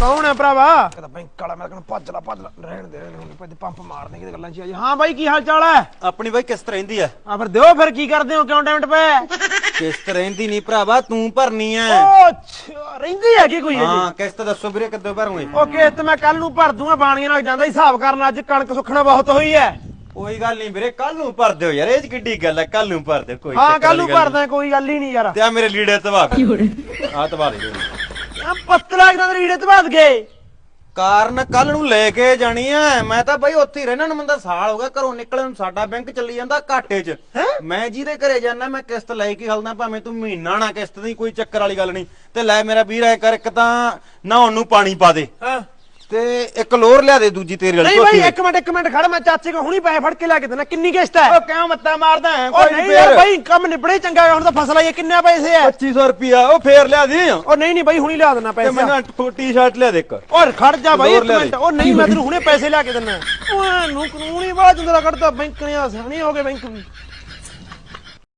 ਕੌਣ ਹੈ ਭਰਾਵਾ? ਕਹਿੰਦਾ ਬੈਂਕ ਵਾਲਾ ਮੈਂ ਕਹਿੰਦਾ ਭੱਜ ਲਾ ਭੱਜ ਲਾ। ਰਹਿਣ ਦੇ ਰਹਿਣ ਦੇ ਭੱਜ ਪੰਪ ਮਾਰਨੇ ਕਿਤੇ ਗੱਲਾਂ ਚ ਆ ਜੀ। ਹਾਂ ਬਾਈ ਕੀ ਹਾਲ ਚਾਲ ਹੈ? ਆਪਣੀ ਬਾਈ ਕਿਸ਼ਤ ਰਹਿੰਦੀ ਆ? ਆ ਫਿਰ ਦਿਓ ਫਿਰ ਕੀ ਕਰਦੇ ਹੋ? ਕਿਉਂ ਟਾਈਮ ਪਏ ਕਿਸ਼ਤ ਰਹਿੰਦੀ ਨਹੀਂ ਭਰਾਵਾ ਤੂੰ ਭਰਨੀ ਆ। ਉਹ ਅੱਛਾ ਰਹਿੰਦੀ ਹੈ ਕੀ ਕੋਈ ਇਹ ਹਾਂ ਕਿਸ਼ਤ ਦੱਸੋ ਵੀਰੇ ਕਿੱਦੋਂ ਭਰੋਗੇ? ਓਕੇ ਤੇ ਮੈਂ ਕੱਲ ਨੂੰ ਭਰ ਦੂੰਗਾ ਬਾਣੀਆਂ ਨਾਲ ਜਾਂਦਾ ਹਿਸਾਬ ਕਰਨ ਅੱਜ ਕਣਕ ਸੁੱਖਣਾ ਬਹੁਤ ਹੋਈ ਹੈ। ਕੋਈ ਗੱਲ ਨਹੀਂ ਵੀਰੇ ਕੱਲ ਨੂੰ ਭਰ ਦਿਓ ਯਾਰ ਇਹ 'ਚ ਕਿੱਡੀ ਗੱਲ ਹੈ ਕੱਲ ਨੂੰ ਭਰ ਦਿਓ ਕੋਈ ਹਾਂ ਚੱਕਰ ਕੱਲ ਨੂੰ ਵਾਲੀ ਗੱਲ ਭਰਦਾ ਕੋਈ ਗੱਲ ਹੀ ਨਹੀਂ ਯਾਰ। ਨਹੀਂ। ਤੇ ਆ ਮੇਰੇ ਲੀੜੇ ਤਵਾ ਆ ਤਵਾ ਦੇ। ਆ ਪੱਤਲਾ ਕਿਦਾਂ ਰੀੜੇ ਤੇ ਵੱਧ ਗਏ ਕਾਰਨ ਕੱਲ ਨੂੰ ਲੈ ਕੇ ਜਾਣੀ ਆ ਮੈਂ ਤਾਂ ਬਾਈ ਉੱਥੇ ਹੀ ਰਹਿਣਾ ਨੂੰ ਮੰਦਾ ਸਾਲ ਹੋ ਗਿਆ ਘਰੋਂ ਨਿਕਲਣ ਨੂੰ। ਸਾਡਾ ਬੈਂਕ ਚੱਲੀ ਜਾਂਦਾ ਘਾਟੇ 'ਚ। ਮੈਂ ਜਿਹਦੇ ਘਰੇ ਜਾਣਾ ਮੈਂ ਕਿਸ਼ਤ ਲੈ ਕੇ ਹਲਦਾ ਭਾਵੇਂ ਤੂੰ ਮਹੀਨਾ ਨਾ ਕਿਸ਼ਤ ਦੀ ਕੋਈ ਚੱਕਰ ਵਾਲੀ ਗੱਲ ਨਹੀਂ। ਤੇ ਲੈ ਮੇਰਾ ਵੀਰ ਐ ਕਰ ਇੱਕ ਤਾਂ ਨਹਾਉਣ ਨੂੰ ਪਾਣੀ ਪਾ ਦੇ। ਹਾਂ। ਤੇ ਇੱਕ ਲੋਰ ਲਿਆ ਦੇ ਦੂਜੀ ਤੇਰੇ ਵਾਲੀ ਨਹੀਂ ਬਾਈ ਧੋਤੀ ਇੱਕ ਮਿੰਟ ਇੱਕ ਮਿੰਟ ਖੜ ਮੈਂ ਚਾਚੇ ਕੋ ਹੁਣੀ ਪੈਸੇ ਫੜ ਕੇ ਲੈ ਕੇ ਦੇਣਾ। ਕਿੰਨੀ ਕਿਸ਼ਤ ਹੈ? ਉਹ ਕਿਉਂ ਮੱਤਾ ਮਾਰਦਾ ਹੈ? ਉਹ ਨਹੀਂ ਯਾਰ ਬਾਈ ਕੰਮ ਨਿਬੜੇ ਹੀ ਚੰਗਾ ਹੁਣ ਤਾਂ ਫਸਲ ਆਈ ਹੈ, ਕਿੰਨੇ ਪੈਸੇ ਹੈ? 2500 ਰੁਪਿਆ ਉਹ ਫੇਰ ਲਿਆ ਦੀ। ਉਹ ਨਹੀਂ ਨਹੀਂ ਬਾਈ ਹੁਣੀ ਲਿਆ ਦੇਣਾ ਤੇ ਪੈਸੇ। ਮੈਨੂੰ ਟੀ-ਸ਼ਰਟ ਲਿਆ ਦੇ ਇੱਕ। ਔਰ ਖੜ ਜਾ ਬਾਈ ਜ਼ੋਰ ਇੱਕ ਮਿੰਟ। ਉਹ ਨਹੀਂ ਮੈਂ ਤੈਨੂੰ ਹੁਣੇ ਪੈਸੇ ਲਿਆ ਕੇ ਦਿੰਨਾ ਉਹ ਨੂੰ ਕਾਨੂੰਨੀ ਬਾਅਦ ਕੱਢਦਾ ਬੈਂਕ ਨੇ ਆਸਾਨੀ ਹੋ ਗਏ ਬੈਂਕ ਵੀ